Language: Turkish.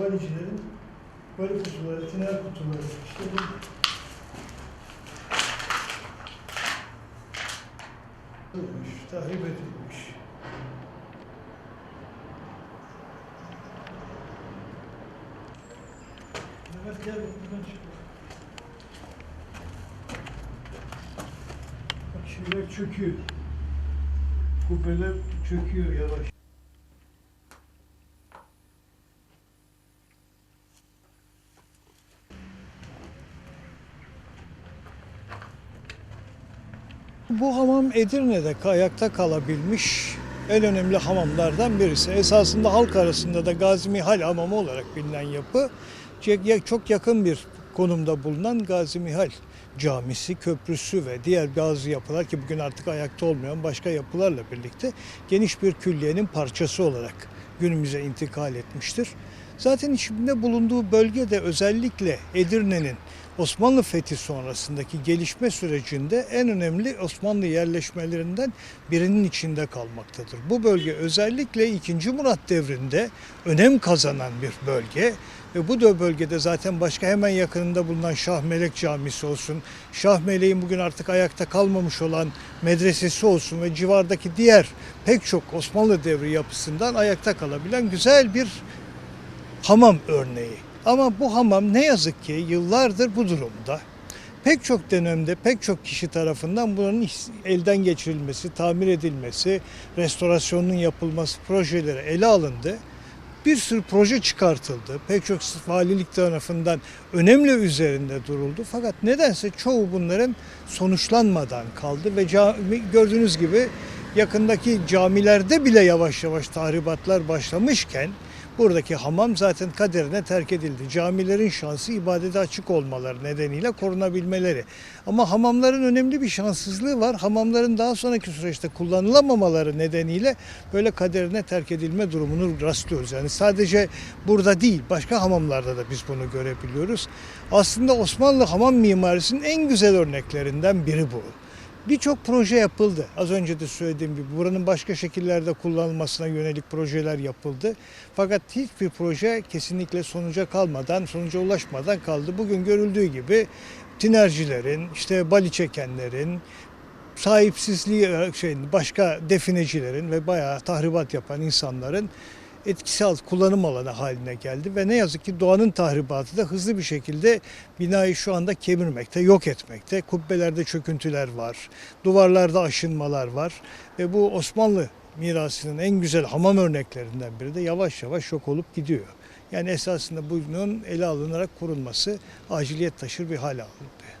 valicilerin vali kutuları, tiner kutuları işte bu Ölmüş, tahrip edilmiş. Mehmet gel buradan çık. Bak şeyler çöküyor. Kubbeler çöküyor yavaş. Bu hamam Edirne'de ayakta kalabilmiş en önemli hamamlardan birisi. Esasında halk arasında da Gazi Mihal Hamamı olarak bilinen yapı çok yakın bir konumda bulunan Gazi Mihal Camisi, köprüsü ve diğer bazı yapılar ki bugün artık ayakta olmayan başka yapılarla birlikte geniş bir külliyenin parçası olarak günümüze intikal etmiştir. Zaten içinde bulunduğu bölgede özellikle Edirne'nin Osmanlı fethi sonrasındaki gelişme sürecinde en önemli Osmanlı yerleşmelerinden birinin içinde kalmaktadır. Bu bölge özellikle 2. Murat devrinde önem kazanan bir bölge ve bu da bölgede zaten başka hemen yakınında bulunan Şah Melek Camisi olsun, Şah Melek'in bugün artık ayakta kalmamış olan medresesi olsun ve civardaki diğer pek çok Osmanlı devri yapısından ayakta kalabilen güzel bir hamam örneği. Ama bu hamam ne yazık ki yıllardır bu durumda. Pek çok dönemde pek çok kişi tarafından bunun elden geçirilmesi, tamir edilmesi, restorasyonunun yapılması projeleri ele alındı. Bir sürü proje çıkartıldı. Pek çok valilik tarafından önemli üzerinde duruldu. Fakat nedense çoğu bunların sonuçlanmadan kaldı ve cami, gördüğünüz gibi yakındaki camilerde bile yavaş yavaş tahribatlar başlamışken Buradaki hamam zaten kaderine terk edildi. Camilerin şansı ibadete açık olmaları nedeniyle korunabilmeleri. Ama hamamların önemli bir şanssızlığı var. Hamamların daha sonraki süreçte kullanılamamaları nedeniyle böyle kaderine terk edilme durumunu rastlıyoruz. Yani sadece burada değil başka hamamlarda da biz bunu görebiliyoruz. Aslında Osmanlı hamam mimarisinin en güzel örneklerinden biri bu. Birçok proje yapıldı. Az önce de söylediğim gibi buranın başka şekillerde kullanılmasına yönelik projeler yapıldı. Fakat hiçbir proje kesinlikle sonuca kalmadan, sonuca ulaşmadan kaldı. Bugün görüldüğü gibi tinercilerin, işte bali çekenlerin, sahipsizliği şey, başka definecilerin ve bayağı tahribat yapan insanların etkisi alt kullanım alanı haline geldi ve ne yazık ki doğanın tahribatı da hızlı bir şekilde binayı şu anda kemirmekte, yok etmekte. Kubbelerde çöküntüler var, duvarlarda aşınmalar var ve bu Osmanlı mirasının en güzel hamam örneklerinden biri de yavaş yavaş yok olup gidiyor. Yani esasında bunun ele alınarak korunması aciliyet taşır bir hale alındı.